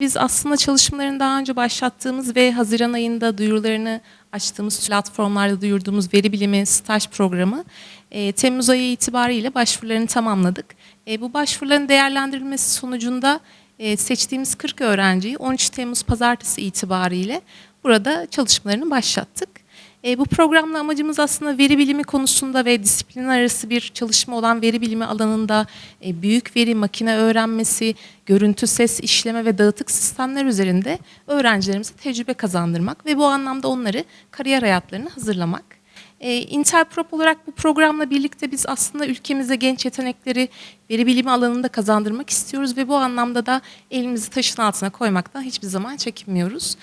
Biz aslında çalışmalarını daha önce başlattığımız ve Haziran ayında duyurularını açtığımız platformlarda duyurduğumuz veri bilimi staj programı e, Temmuz ayı itibariyle başvurularını tamamladık. E, bu başvuruların değerlendirilmesi sonucunda e, seçtiğimiz 40 öğrenciyi 13 Temmuz pazartesi itibariyle burada çalışmalarını başlattık. E, bu programla amacımız aslında veri bilimi konusunda ve disiplin arası bir çalışma olan veri bilimi alanında e, büyük veri, makine öğrenmesi, görüntü, ses işleme ve dağıtık sistemler üzerinde öğrencilerimize tecrübe kazandırmak ve bu anlamda onları kariyer hayatlarına hazırlamak. E, Interprop olarak bu programla birlikte biz aslında ülkemize genç yetenekleri veri bilimi alanında kazandırmak istiyoruz ve bu anlamda da elimizi taşın altına koymaktan hiçbir zaman çekinmiyoruz.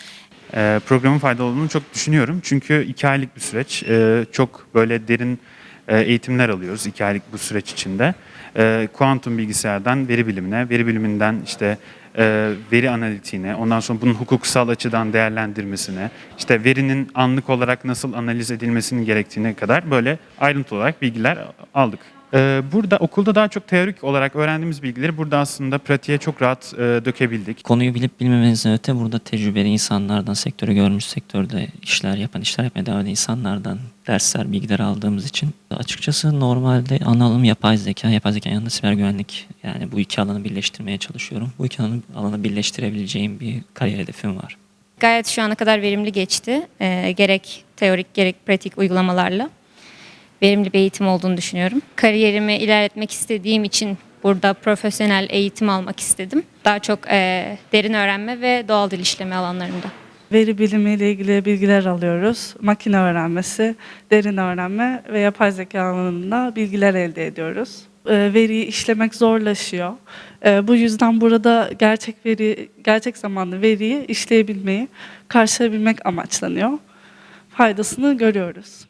Ee, programın faydalı olduğunu çok düşünüyorum. Çünkü iki aylık bir süreç. Ee, çok böyle derin e, eğitimler alıyoruz iki aylık bu süreç içinde. Ee, kuantum bilgisayardan veri bilimine, veri biliminden işte e, veri analitiğine, ondan sonra bunun hukuksal açıdan değerlendirmesine, işte verinin anlık olarak nasıl analiz edilmesinin gerektiğine kadar böyle ayrıntı olarak bilgiler aldık. Ee, Burada okulda daha çok teorik olarak öğrendiğimiz bilgileri burada aslında pratiğe çok rahat e, dökebildik. Konuyu bilip bilmememizden öte burada tecrübeli insanlardan, sektörü görmüş, sektörde işler yapan, işler yapmaya devam eden insanlardan dersler, bilgiler aldığımız için açıkçası normalde ana alanım yapay zeka, yapay zeka yanında siber güvenlik. Yani bu iki alanı birleştirmeye çalışıyorum. Bu iki alanı, alanı birleştirebileceğim bir kariyer hedefim var. Gayet şu ana kadar verimli geçti. Ee, gerek teorik gerek pratik uygulamalarla. Verimli bir eğitim olduğunu düşünüyorum. Kariyerimi ilerletmek istediğim için burada profesyonel eğitim almak istedim. Daha çok e, derin öğrenme ve doğal dil işleme alanlarında. Veri bilimiyle ilgili bilgiler alıyoruz. Makine öğrenmesi, derin öğrenme ve yapay zeka alanında bilgiler elde ediyoruz. Ee, Veriyi işlemek zorlaşıyor. Ee, Bu yüzden burada gerçek veri, gerçek zamanlı veriyi işleyebilmeyi, karşılayabilmek amaçlanıyor. Faydasını görüyoruz.